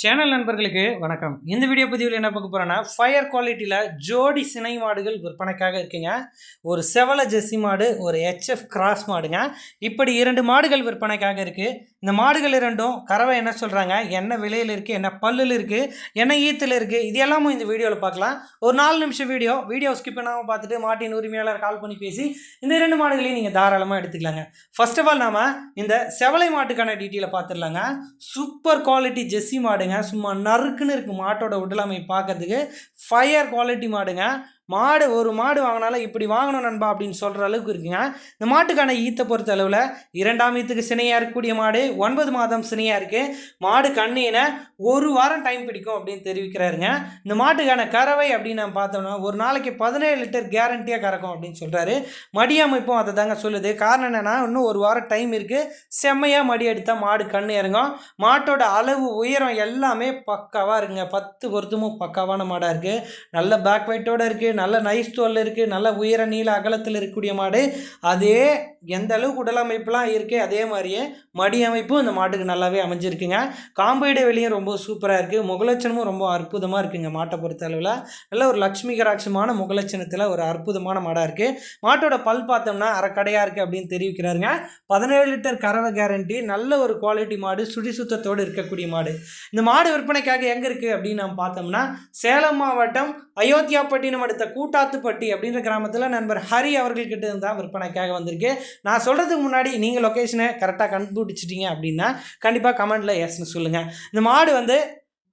Channel நண்பர்களுக்கு வணக்கம். இந்த வீடியோ பதிவில் என்ன பார்க்க போகிறோன்னா ஃபயர் குவாலிட்டியில் ஜோடி சினை மாடுகள் விற்பனைக்காக இருக்குங்க. ஒரு செவல ஜெர்சி மாடு ஒரு ஹெச்எஃப் கிராஸ் மாடுங்க. இப்படி இரண்டு மாடுகள் விற்பனைக்காக இருக்குது இந்த மாடுகள் இரண்டும் கறவை என்ன சொல்கிறாங்க என்ன விலையில் இருக்குது என்ன பல்லில் இருக்குது என்ன ஈத்தில் இருக்குது இது எல்லாமும் இந்த வீடியோவில் பார்க்கலாம். ஒரு நாலு நிமிஷம் வீடியோ வீடியோ ஸ்கிப் பண்ணாமல் பார்த்துட்டு மாட்டின் உரிமையாளர் கால் பண்ணி பேசி இந்த இரண்டு மாடுகளையும் நீங்கள் தாராளமாக எடுத்துக்கலாங்க. ஃபர்ஸ்ட் ஆஃப் ஆல் நாம் இந்த செவலை மாட்டுக்கான டீட்டெயிலை பார்த்துடலாங்க. சூப்பர் குவாலிட்டி ஜெர்சி மாடுங்க. சும்மா நறுக்குன்னு இருக்குது மாட்டோட உடலமை பார்க்கறதுக்கு. ஃபயர் குவாலிட்டி மாடுங்க. மாடு ஒரு மாடு வாங்கினாலும் இப்படி வாங்கணும் நண்பா அப்படின்னு சொல்கிற அளவுக்கு இருக்குங்க. இந்த மாட்டுக்கான ஈத்தை பொறுத்த அளவில் இரண்டாம் ஈத்துக்கு சினையாக இருக்கக்கூடிய மாடு ஒன்பது மாதம் சினையாக இருக்குது மாடு கண்ணின ஒரு வாரம் டைம் பிடிக்கும் அப்படின்னு தெரிவிக்கிறாருங்க. இந்த மாட்டுக்கான கறவை அப்படின்னு நம்ம பார்த்தோம்னா ஒரு நாளைக்கு பதினேழு லிட்டர் கேரண்டியாக கறக்கும் அப்படின்னு சொல்கிறாரு மடி அமைப்பும் அதை தாங்க சொல்லுது. காரணம் என்னென்னா இன்னும் ஒரு வாரம் டைம் இருக்குது செம்மையாக மடி எடுத்தால் மாடு கண் இறங்கும். மாட்டோட அளவு உயரம் எல்லாமே பக்காவாக இருக்குங்க. பத்து பொருத்தமும் பக்காவான மாடாக இருக்குது நல்ல பேக் வெயிட்டோடு இருக்குது நல்ல நைஸ் தோல் இருக்குது நல்ல உயர நீள அகலத்தில் இருக்கக்கூடிய மாடு. அதே எந்த அளவுக்கு உடல் அமைப்புலாம் இருக்குது அதே மாதிரியே மடி அமைப்பும் இந்த மாட்டுக்கு நல்லாவே அமைஞ்சிருக்குங்க. காம்பைடு வெளியும் ரொம்ப சூப்பராக இருக்குது முகலட்சணமும் ரொம்ப அற்புதமாக இருக்குங்க மாட்டை பொறுத்த அளவில். நல்ல ஒரு லக்ஷ்மி கராட்சமான முகலட்சணத்தில் ஒரு அற்புதமான மாடாக இருக்குது மாட்டோட பல் பார்த்தோம்னா அரைக்கடையாக இருக்குது அப்படின்னு தெரிவிக்கிறாருங்க. பதினேழு லிட்டர் கறவை கேரண்டி நல்ல ஒரு குவாலிட்டி மாடு சுடி சுத்தத்தோடு இருக்கக்கூடிய மாடு. இந்த மாடு விற்பனைக்காக எங்கே இருக்குது அப்படின்னு நாம் பார்த்தோம்னா சேலம் மாவட்டம் அயோத்தியாப்பட்டினம் அடுத்த கூட்டாத்துப்பட்டி அப்படின்ற கிராமத்தில் நண்பர் ஹரி அவர்கள்கிட்ட இருந்தால் விற்பனைக்காக வந்திருக்கு. நான் சொல்கிறதுக்கு முன்னாடி நீங்கள் லொக்கேஷனை கரெக்டாக கண்டுபிடிச்சிட்டிங்க அப்படின்னா கண்டிப்பாக கமெண்ட்டில் எஸ்ன்னு சொல்லுங்கள் இந்த மாடு வந்து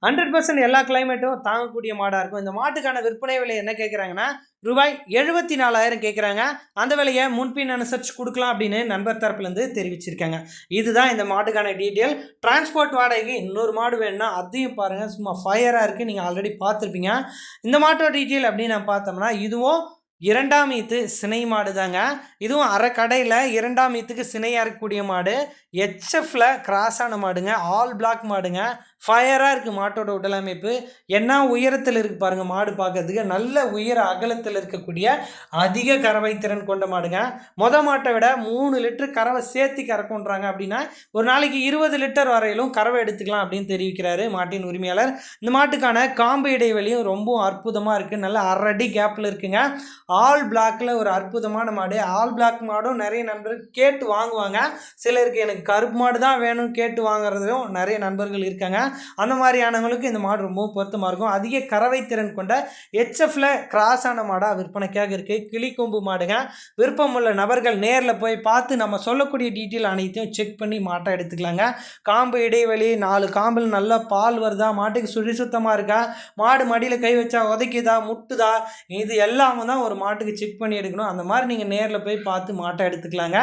ஹண்ட்ரட் பர்சன்ட் எல்லா கிளைமேட்டும் தாங்கக்கூடிய மாடாக இருக்கும். இந்த மாட்டுக்கான விற்பனை விலை என்ன கேட்குறாங்கன்னா ரூபாய் எழுபத்தி நாலாயிரம் கேட்குறாங்க அந்த விலையை முன்பின் அனுசரித்து கொடுக்கலாம் அப்படின்னு நண்பர் தரப்புலேருந்து தெரிவிச்சிருக்காங்க. இதுதான் இந்த மாட்டுக்கான டீட்டெயில் டிரான்ஸ்போர்ட் வாடகைக்கு இன்னொரு மாடு வேணும்னா அதையும் பாருங்கள் சும்மா ஃபயராக இருக்குது நீங்கள் ஆல்ரெடி பார்த்துருப்பீங்க. இந்த மாட்டோட டீட்டெயில் அப்படின்னு நான் பார்த்தோம்னா இதுவும் இரண்டாம் ஈத்து சினை மாடு தாங்க இதுவும் அரைக்கடையில் இரண்டாம் ஈத்துக்கு சினையாக இருக்கக்கூடிய மாடு. ஹெச்எஃப்ல கிராஸான மாடுங்க. ஆல் பிளாக் மாடுங்க. ஃபயராக இருக்குது மாட்டோட உடல் அமைப்பு என்ன உயரத்தில் இருக்குது பாருங்கள் மாடு பார்க்கறதுக்கு நல்ல உயர அகலத்தில் இருக்கக்கூடிய அதிக கறவை திறன் கொண்ட மாடுங்க. மொத மாட்டை விட மூணு லிட்டர் கறவை சேர்த்து கறக்குன்றாங்க அப்படின்னா ஒரு நாளைக்கு இருபது லிட்டர் வரையிலும் கறவை எடுத்துக்கலாம் அப்படின்னு தெரிவிக்கிறாரு மாட்டின் உரிமையாளர். இந்த மாட்டுக்கான காம்பு இடைவெளியும் ரொம்ப அற்புதமாக இருக்குது நல்ல அரடி கேப்பில் இருக்குங்க. ஆல் பிளாக்கில் ஒரு அற்புதமான மாடு ஆல் பிளாக் மாடும் நிறைய நண்பர்கள் கேட்டு வாங்குவாங்க. சிலருக்கு எனக்கு கருப்பு மாடு தான் வேணும்னு கேட்டு வாங்குறதும் நிறைய நண்பர்கள் இருக்காங்க. அந்த மாதிரியானவங்களுக்கு இந்த மாடு ரொம்ப பொருத்தமாக இருக்கும். அதிக கறவை திறன் கொண்ட ஹெச்எஃப்ல கிராஸ் ஆன மாடாக விற்பனைக்காக இருக்குது கிளிக்கொம்பு மாடுங்க. விருப்பம் உள்ள நபர்கள் நேரில் போய் பார்த்து நம்ம சொல்லக்கூடிய டீட்டெயில் அனைத்தையும் செக் பண்ணி மாட்டை எடுத்துக்கலாங்க. காம்பு இடைவெளி நாலு காம்பில் நல்லா பால் வருதா? மாட்டுக்கு சுழி சுத்தமாக இருக்கா? மாடு மடியில் கை வச்சா உதைக்குதா? முட்டுதா? இது எல்லாமே தான் ஒரு மாட்டுக்கு செக் பண்ணி எடுக்கணும். அந்த மாதிரி நீங்கள் நேரில் போய் பார்த்து மாட்டை எடுத்துக்கலாங்க.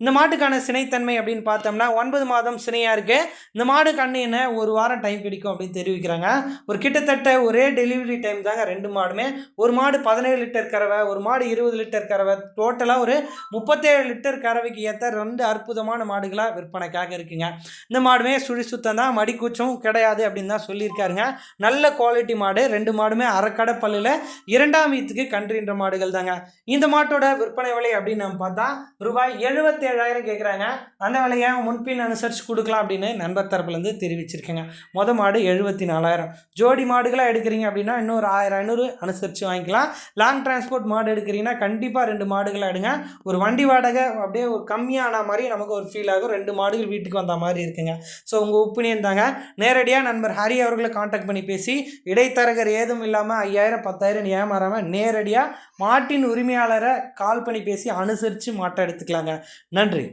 இந்த மாட்டுக்கான சினைத்தன்மை அப்படின்னு பார்த்தோம்னா ஒன்பது மாதம் சினையாக இருக்குது இந்த மாடு கண்ணின ஒரு வாரம் டைம் பிடிக்கும் அப்படின்னு தெரிவிக்கிறாங்க. ஒரு கிட்டத்தட்ட ஒரே டெலிவரி டைம் தாங்க ரெண்டு மாடுமே. ஒரு மாடு பதினேழு லிட்டர் கறவை ஒரு மாடு இருபது லிட்டர் கறவை. டோட்டலாக ஒரு முப்பத்தேழு லிட்டர் கறவைக்கு ஏற்ற ரெண்டு அற்புதமான மாடுகளாக விற்பனைக்காக இருக்குங்க. இந்த மாடுமே சுழி சுத்தம் தான் மடிக்கூச்சம் கிடையாது அப்படின்னு தான் சொல்லியிருக்காருங்க. நல்ல குவாலிட்டி மாடு. ரெண்டு மாடுமே அரைக்கடை பல்லில் இரண்டாம் வீத்துக்கு கன்றுன்ற மாடுகள் தாங்க. இந்த மாட்டோட விற்பனை விலை அப்படின்னு நம்ம பார்த்தா ரூபாய் எழுபத்தி ஏழாயிரம் கேட்குறாங்க அந்த விலையை முன்பின் அனுசரித்து கொடுக்கலாம் அப்படின்னு நண்பர் தரப்புலேருந்து தெரிவிச்சிருக்கேங்க. மொத மாடு எழுபத்தி நாலாயிரம் ஜோடி மாடுகளாக எடுக்கிறீங்க அப்படின்னா இன்னொரு ஆயிரம் ஐநூறு அனுசரித்து வாங்கிக்கலாம். லாங் டிரான்ஸ்போர்ட் மாடு எடுக்கிறீங்கன்னா கண்டிப்பாக ரெண்டு மாடுகளை எடுங்க. ஒரு வண்டி வாடகை அப்படியே ஒரு கம்மியான மாதிரி நமக்கு ஒரு ஃபீல் ஆகும். ரெண்டு மாடுகள் வீட்டுக்கு வந்த மாதிரி இருக்குங்க. ஸோ உங்கள் ஒப்பீனியன் தாங்க. நேரடியாக நண்பர் ஹரி அவர்களை காண்டாக்ட் பண்ணி பேசி இடைத்தரகர் ஏதும் இல்லாமல் ஐயாயிரம் பத்தாயிரம் ஏமாறாமல் நேரடியாக மாட்டின் உரிமையாளரை கால் பண்ணி பேசி அனுசரித்து மாட்டை எடுத்துக்கலாங்க. நன்றி.